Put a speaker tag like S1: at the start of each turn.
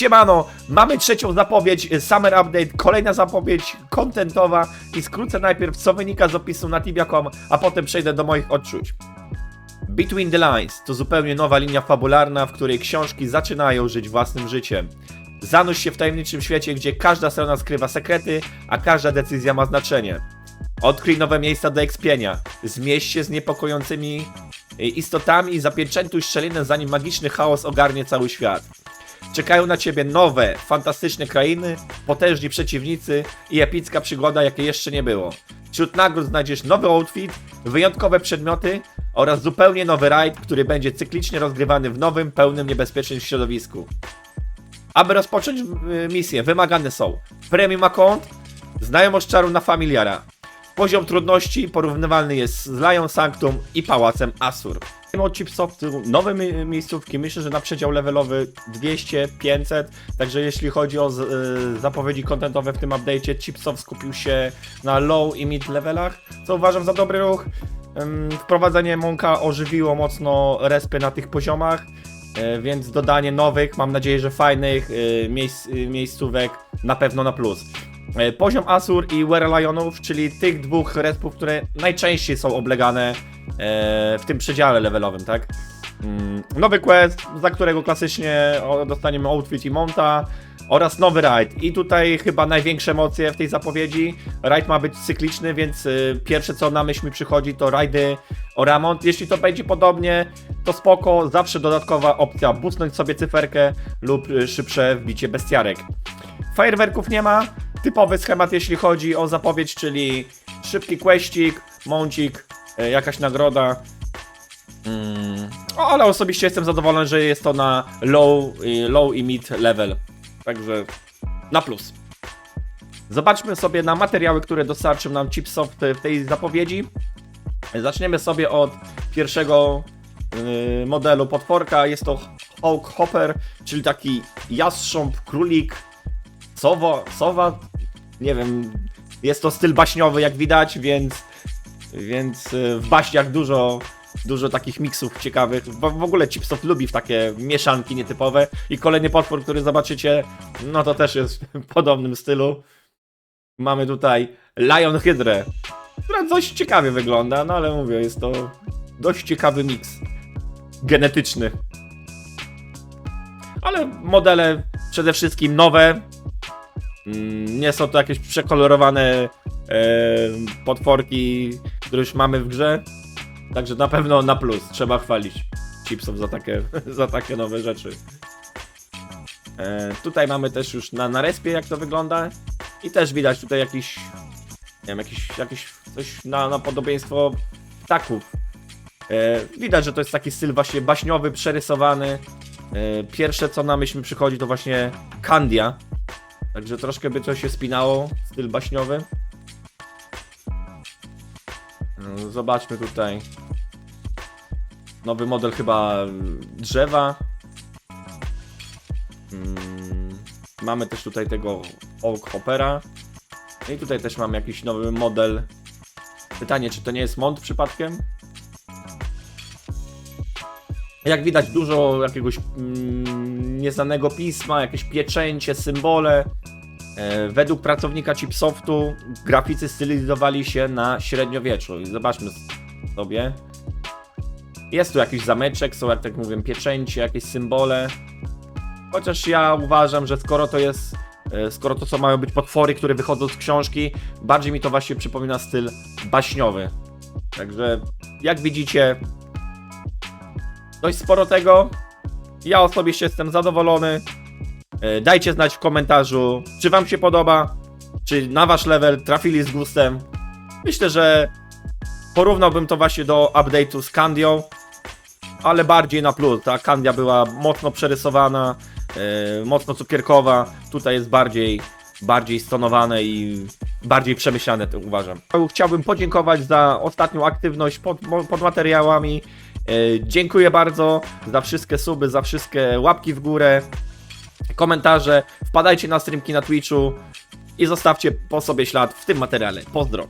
S1: Siemano, mamy trzecią zapowiedź, y, Summer Update, kolejna zapowiedź kontentowa i skrócę najpierw co wynika z opisu na tibia.com, a potem przejdę do moich odczuć. Between the Lines to zupełnie nowa linia fabularna, w której książki zaczynają żyć własnym życiem. Zanurz się w tajemniczym świecie, gdzie każda strona skrywa sekrety, a każda decyzja ma znaczenie. Odkryj nowe miejsca do ekspienia. Zmieść się z niepokojącymi y, istotami i zapieczętuj szczelinę, zanim magiczny chaos ogarnie cały świat. Czekają na ciebie nowe, fantastyczne krainy, potężni przeciwnicy i epicka przygoda, jakiej jeszcze nie było. Wśród nagród znajdziesz nowy outfit, wyjątkowe przedmioty oraz zupełnie nowy rajd, który będzie cyklicznie rozgrywany w nowym, pełnym niebezpiecznym środowisku. Aby rozpocząć misję, wymagane są premium account, znajomość czaru na familiara. Poziom trudności porównywalny jest z Lion Sanctum i Pałacem Asur. Od Chipsoftu nowe mi- miejscówki, myślę, że na przedział levelowy 200, 500, także jeśli chodzi o y, zapowiedzi kontentowe w tym update'cie, Chipsoft skupił się na low i mid levelach, co uważam za dobry ruch. Wprowadzenie Monka ożywiło mocno respy na tych poziomach, y, więc dodanie nowych, mam nadzieję, że fajnych y, miejsc, y, miejscówek na pewno na plus. E, Poziom Asur i Were Lionów, czyli tych dwóch respów, które najczęściej są oblegane e, w tym przedziale levelowym, tak? Mm, Nowy quest, za którego klasycznie dostaniemy outfit i monta oraz nowy raid. I tutaj chyba największe emocje w tej zapowiedzi. Raid ma być cykliczny, więc y, pierwsze co na myśl mi przychodzi to rajdy o remont. Jeśli to będzie podobnie, to spoko. Zawsze dodatkowa opcja busnąć sobie cyferkę lub y, szybsze wbicie bestiarek. Fajerwerków nie ma. Typowy schemat jeśli chodzi o zapowiedź, czyli szybki questik, mącik, e, jakaś nagroda. Mm, ale osobiście jestem zadowolony, że jest to na low, low i mid level. Także na plus. Zobaczmy sobie na materiały, które dostarczył nam Chipsoft w tej zapowiedzi. Zaczniemy sobie od pierwszego yy, modelu potworka. Jest to Hawk Hopper, czyli taki jastrząb, królik, sowa, sowa, nie wiem, jest to styl baśniowy jak widać, więc, więc y, w baśniach dużo, dużo takich miksów ciekawych. W, w ogóle Chipsoft lubi w takie mieszanki nietypowe i kolejny potwór, który zobaczycie, no to też jest w podobnym stylu. Mamy tutaj Lion Hydrę, która dość ciekawie wygląda, no ale mówię, jest to dość ciekawy miks genetyczny. Ale modele przede wszystkim nowe, Mm, Nie są to jakieś przekolorowane e, potworki, które już mamy w grze. Także na pewno na plus. Trzeba chwalić chipsów za takie, za takie nowe rzeczy. E, tutaj mamy też już na, na respie jak to wygląda. I też widać tutaj jakiś, nie wiem, jakiś, jakiś coś na, na podobieństwo ptaków. E, widać, że to jest taki styl właśnie baśniowy, przerysowany. E, pierwsze co na myśl mi przychodzi to właśnie Candia. Także troszkę by to się spinało, styl baśniowy. No, Zobaczmy tutaj. Nowy model chyba drzewa. Mm, Mamy też tutaj tego Oak Hoppera. No i tutaj też mam jakiś nowy model. Pytanie, czy to nie jest Mont przypadkiem? Jak widać, dużo jakiegoś mm, nieznanego pisma, jakieś pieczęcie, symbole. E, według pracownika Chipsoftu graficy stylizowali się na średniowieczu. Zobaczmy sobie. Jest tu jakiś zameczek, są jak tak mówię pieczęcie, jakieś symbole. Chociaż ja uważam, że skoro to jest, e, skoro to są mają być potwory, które wychodzą z książki, bardziej mi to właśnie przypomina styl baśniowy. Także jak widzicie, dość sporo tego. Ja osobiście jestem zadowolony. E, Dajcie znać w komentarzu, czy Wam się podoba, czy na Wasz level trafili z gustem. Myślę, że porównałbym to właśnie do update'u z Candią, ale bardziej na plus. Ta Candia była mocno przerysowana, e, mocno cukierkowa. Tutaj jest bardziej, bardziej stonowane i bardziej przemyślane, to uważam. Chciałbym podziękować za ostatnią aktywność pod, pod materiałami. E, Dziękuję bardzo za wszystkie suby, za wszystkie łapki w górę, komentarze. Wpadajcie na streamki na Twitchu i zostawcie po sobie ślad w tym materiale. Pozdro.